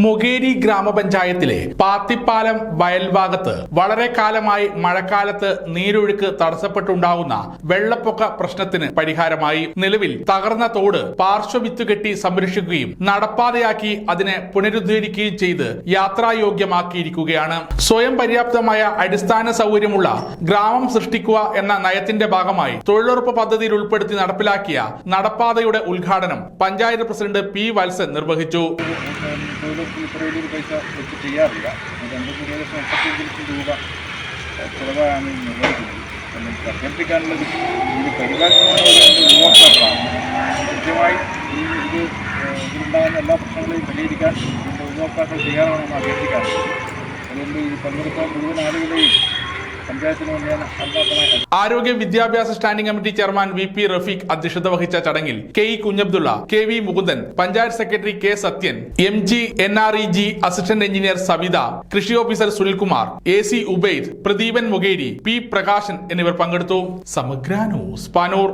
മുകേരി ഗ്രാമപഞ്ചായത്തിലെ പാത്തിപ്പാലം വയൽഭാഗത്ത് വളരെ കാലമായി മഴക്കാലത്ത് നീരൊഴുക്ക് തടസ്സപ്പെട്ടുണ്ടാവുന്ന വെള്ളപ്പൊക്ക പ്രശ്നത്തിന് പരിഹാരമായി നിലവിൽ തകർന്ന തോട് പാർശ്വവിത്തുകെട്ടി സംരക്ഷിക്കുകയും നടപ്പാതയാക്കി അതിനെ പുനരുദ്ധരിക്കുകയും ചെയ്ത് യാത്രായോഗ്യമാക്കിയിരിക്കുകയാണ് സ്വയം പര്യാപ്തമായ അടിസ്ഥാന സൗകര്യമുള്ള ഗ്രാമം സൃഷ്ടിക്കുക എന്ന നയത്തിന്റെ ഭാഗമായി തൊഴിലുറപ്പ് പദ്ധതിയിൽ ഉൾപ്പെടുത്തി നടപ്പിലാക്കിയ നടപ്പാതയുടെ ഉദ്ഘാടനം പഞ്ചായത്ത് പ്രസിഡന്റ് പി വത്സൻ നിർവഹിച്ചു തൊഴിലുറപ്പിൽ ഇത്ര വലിയൊരു പൈസ വെച്ച് ചെയ്യാറില്ല. രണ്ട് ഏകദേശം മുപ്പത്തിയഞ്ച് ലക്ഷം രൂപ ചിലവാണ് നിർവഹിക്കുന്നത്. അഭ്യർത്ഥിക്കാനുള്ളത് ഇത് ഉപഭോക്താക്കളാണ് കൃത്യമായി ഈ ഇത് ഇതിലുണ്ടാകുന്ന എല്ലാ പ്രശ്നങ്ങളെയും പരിഹരിക്കാൻ ഉപഭോക്താക്കൾ തയ്യാറാണെന്ന് അഭ്യർത്ഥിക്കാറുണ്ട്. അതുകൊണ്ട് ഈ പങ്കെടുക്കാൻ മുഴുവൻ ആളുകളെയും ആരോഗ്യ വിദ്യാഭ്യാസ standing committee chairman V P Rafeeq അധ്യക്ഷത വഹിച്ച ചടങ്ങിൽ K E Kunjabdulla K V Mukundan panchayat secretary K Sathyan M G N R E G assistant engineer Savitha കൃഷി officer Sunilkumar A C Ubaid Pradeepan Mugeri P Prakashan എന്നിവർ പങ്കെടുത്തു. സമഗ്ര news Panoor.